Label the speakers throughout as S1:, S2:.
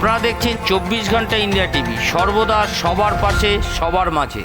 S1: আপনারা দেখছেন চব্বিশ ঘণ্টা ইন্ডিয়া টিভি। সর্বদা সবার পাশে, সবার মাঝে।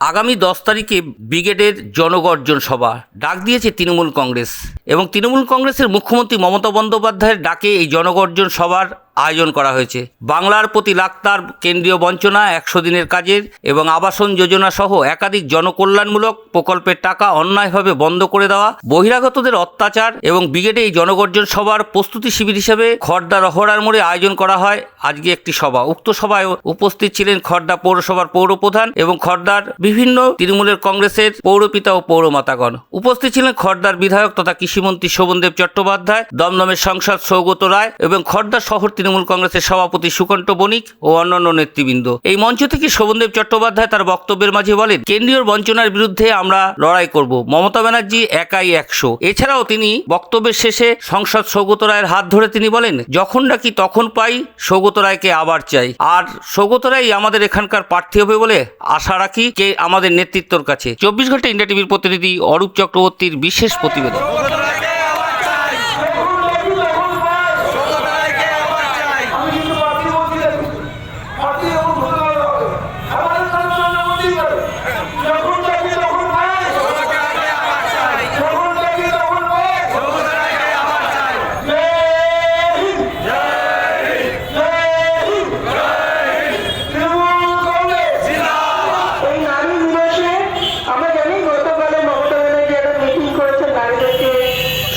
S1: আগামী দশ তারিখে ব্রিগেডের জনগর্জন সভা। ডাক দিয়েছে তৃণমূল কংগ্রেস। এবং তৃণমূল কংগ্রেসের মুখ্যমন্ত্রী মমতা বন্দ্যোপাধ্যায়ের ডাকে এই জনগর্জন সভার আয়োজন করা হয়েছে। বাংলার প্রতি লাক্তার কেন্দ্রীয় বঞ্চনা, একশো দিনের কাজের এবং আবাসন যোজনা সহ একাধিক জনকল্যাণমূলক প্রকল্পের টাকা অন্যায়ভাবে বন্ধ করে দেওয়া, বহিরাগতদের অত্যাচার এবং ব্রিগেডে এই জনগর্জন সভার প্রস্তুতি শিবির হিসেবে খড়দা রহড়ার মোড়ে আয়োজন করা হয়। আজকে একটি সভা, উক্ত সভায় উপস্থিত ছিলেন খড়দা পৌরসভার পৌরপ্রধান এবং খড়দার বিভিন্ন তৃণমূলের কংগ্রেসের পৌরপিতা ও পৌরমাতাগণ। উপস্থিত ছিলেন খর্দার বিধায়ক তথা কৃষিমন্ত্রী শোভনদেব চট্টোপাধ্যায়, দমদমের সংসদ সৌগত রায় এবং খড়দা শহর তৃণমূল কংগ্রেসের সভাপতি সুকণ্ঠ বণিক ও অন্যান্য নেতৃবৃন্দ। এই মঞ্চ থেকে শোভনদেব চট্টোপাধ্যায় তার বক্তব্যের মাঝে বলেন, কেন্দ্রীয় বঞ্চনার বিরুদ্ধে আমরা লড়াই করব। মমতা ব্যানার্জি একাই একশো। এছাড়াও তিনি বক্তব্যের শেষে সংসদ সৌগত রায়ের হাত ধরে তিনি বলেন, যখন ডাকি তখন পাই, সৌগত রায়কে আবার চাই। আর সৌগত রায় আমাদের এখানকার প্রার্থী হবে বলে আশা রাখি কে আমাদের নেতৃত্বর কাছে। চব্বিশ ঘণ্টা ইন্ডিয়া টিভির প্রতিনিধি অরূপ চক্রবর্তীর বিশেষ প্রতিবেদন
S2: আমি কিন্তু পার্টি বলতে যাচ্ছি পার্টি এবং ঘোষণা হবে আমাদের কারও সঙ্গে বলতেই পারে যখন চাকরি তখন পায় যখন চাকরি তখন পায় জয় হিন্দ। জয় হিন্দ। তৃণমূল কংগ্রেস।
S3: এই নারী দিবসে আমরা জানি গতকালে মমতা ব্যানার্জি একটা মিটিং করেছেন নারীদেরকে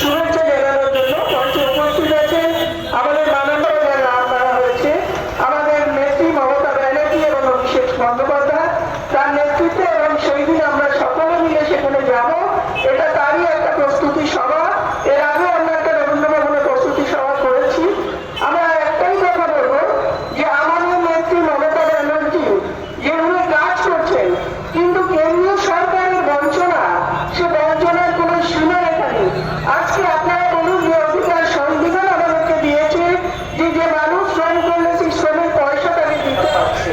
S3: শুভেচ্ছা জানানোর জন্য মঞ্চে উপস্থিত আছেন আমাদের মাননীয় যার নাম করা হয়েছে আমাদের নেত্রী মমতা ব্যানার্জি এবং অভিষেক বন্দ্যোপাধ্যায় তার নেতৃত্বে এবং সেই দিন আমরা সকলে মিলে সেখানে যাব এটা তারই একটা প্রস্তুতি সভা এর আগে আমরা একটা রবীন্দ্র ভবনে প্রস্তুতি সভা করেছি আমরা একটাই কথা বলব যে আমাদের নেত্রী মমতা ব্যানার্জি যেভাবে কাজ করছেন কিন্তু কেন্দ্রীয় সরকারের বঞ্চনা সে বঞ্চনার কোনো সীমা রেখা নেই আজকে আপনারা বলুন যে অধিকার সংবিধান আমাদেরকে দিয়েছে যে যে মানুষ শ্রম করলে সেই শ্রমের পয়সা তাকে দিতে হচ্ছে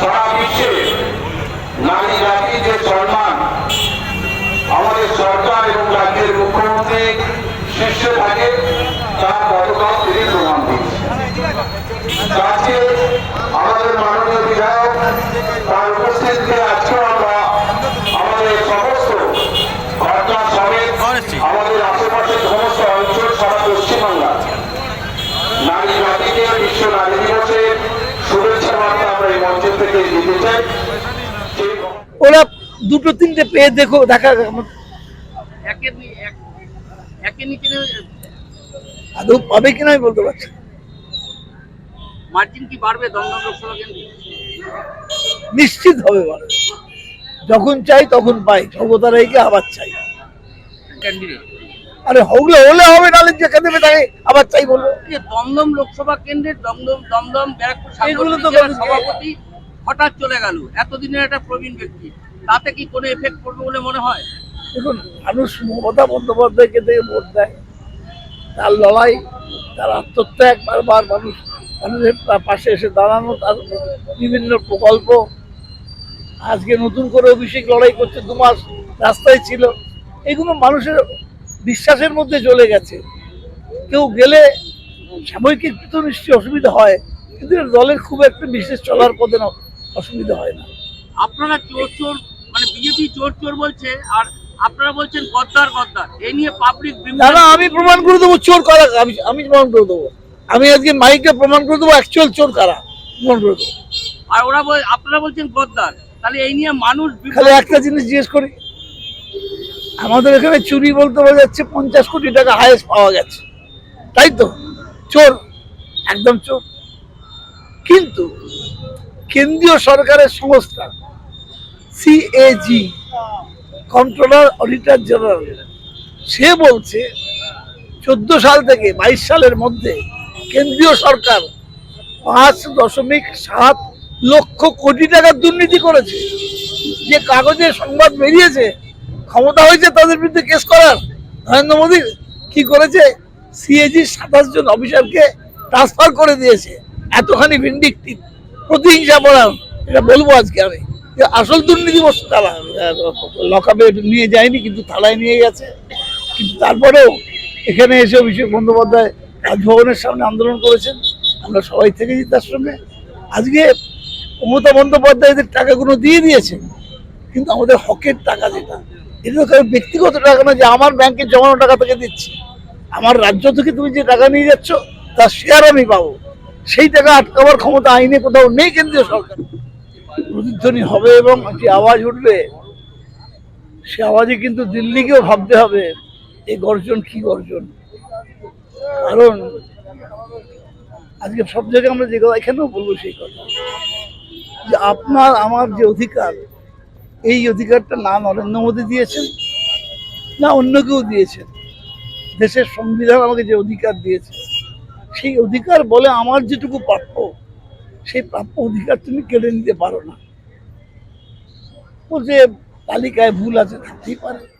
S2: সারা বিশ্বে নারী জাতি যে সম্মান আমাদের সরকার এবং রাজ্যের মুখ্যমন্ত্রী শীর্ষে থাকে তার গতকাল তিনি প্রমাণ দিয়েছেন আজকে আমাদের মাননীয় বিধায়ক তার উপস্থিতিতে আজকে আমরা আমাদের সমস্ত ঘটনা সমেত আমাদের আশেপাশের সমস্ত অঞ্চল সারা পশ্চিমবাংলা নারী জাতিকে বিশ্ব নারী দিবসে শুভেচ্ছা বার্তা আমরা এই মঞ্চ থেকে দিতে চাই।
S4: ওরা দুটো তিনটে পেয়ে দেখো দেখা আদৌ পাবে কিনা আমি বলতে পারছি না।
S1: মার্জিন কি বাড়বে দমদম লোকসভা কেন্দ্রে?
S4: নিশ্চিত হবে যখন চাই তখন পাই সর্বতা রায়কে আবার চাই। আরে হলে হলে হবে নাহলে যেখানে দেবে তাকে আবার চাই বলব।
S1: দমদম লোকসভা কেন্দ্রের দমদম দমদম ব্যারাকপুর সভাপতি হঠাৎ চলে গেল। এতদিনের একটা প্রবীণ ব্যক্তি তাতে কি কোনো এফেক্ট পড়বে বলে মনে হয়?
S4: দেখুন মানুষ মমতা বন্দ্যোপাধ্যায়কে থেকে ভোট দেয়। তার লড়াই তার আত্মত্যাগ বারবার মানুষ মানুষের পাশে এসে দাঁড়ানো তার বিভিন্ন প্রকল্প। আজকে নতুন করে অভিষেক লড়াই করছে দু মাস রাস্তায় ছিল। এগুলো মানুষের বিশ্বাসের মধ্যে চলে গেছে। কেউ গেলে সাময়িক তো নিশ্চয়ই অসুবিধা হয় কিন্তু দলের খুব একটা বিশেষ চলার পথে না অসুবিধা হয় না।
S1: আপনারা চোর চোর মানে বিজেপি চোর চোর বলছে আর আপনারা বলছেন গদ্দার গদ্দার। এই নিয়ে পাবলিক
S4: না আমি প্রমাণ করে দেবো চোর কারা আমি আমি প্রমাণ করে দেবো। আমি আজকে মাইকে প্রমাণ করে দেবো অ্যাকচুয়াল চোর কারা? প্রমাণ করে দেবো।
S1: আর ওরা আপনারা বলছেন গদ্দার। তাহলে এই নিয়ে মানুষ
S4: খালি একটা জিনিস জিজ্ঞেস করি। আমাদের এখানে চুরি বলতে বোঝা যাচ্ছে পঞ্চাশ কোটি টাকা হায়েস্ট পাওয়া গেছে। তাই তো? চোর একদম চোর। কিন্তু কেন্দ্রীয় সরকারের সংস্থা সিএজি কন্ট্রোলার অডিটর জেনারেল সে বলছে চোদ্দ সাল থেকে বাইশ সালের মধ্যে কেন্দ্রীয় সরকার পাঁচ দশমিক সাত লক্ষ কোটি টাকার দুর্নীতি করেছে। যে কাগজে সংবাদ বেরিয়েছে, ক্ষমতা হয়েছে তাদের বিরুদ্ধে কেস করার। নরেন্দ্র মোদী কি করেছে? সিএজি সাতাশ জন অফিসারকে ট্রান্সফার করে দিয়েছে। এতখানি ভিন্ডিকটিভ প্রতিহিংসা পড়ার এটা বলব আজকে আমি। আসল দুর্নীতি বস্তু তারা। লকাপে নিয়ে যায়নি, কিন্তু থালায় নিয়ে গেছে। কিন্তু তারপরেও এখানে এসে অভিষেক বন্দ্যোপাধ্যায় রাজভবনের সামনে আন্দোলন করেছেন। আমরা সবাই থেকেছি তার সঙ্গে। আজকে মমতা বন্দ্যোপাধ্যায় এদের টাকাগুলো দিয়ে দিয়েছেন, কিন্তু আমাদের হকের টাকা যেটা, এটা তো ব্যক্তিগত টাকা না যে আমার ব্যাংকে জমানো টাকা থেকে দিচ্ছি। আমার রাজ্য থেকে তুমি যে টাকা নিয়ে যাচ্ছ, তার শেয়ার আমি পাবো। সেই টাকা আটকাবার ক্ষমতা আইনে কোথাও নেই কেন্দ্রীয় সরকার। প্রতিধ্বনি হবে এবং যে আওয়াজ উঠবে। সে আওয়াজে কিন্তু দিল্লিকেও ভাবতে হবে, এই গর্জন কি গর্জন? কারণ আজকে সব জায়গায় আমরা যে কথা এখানেও বলব সেই কথা। যে আপনার, আমার যে অধিকার, এই অধিকারটা না নরেন্দ্র মোদী দিয়েছেন, না অন্য কেউ দিয়েছেন। দেশের সংবিধান আমাকে যে অধিকার দিয়েছে, সেই অধিকার বলে আমার যেটুকু প্রাপ্য, সেই প্রাপ্য অধিকার তুমি কেড়ে নিতে পারো না। ও যে তালিকায় ভুল আছে থাকতেই পারে।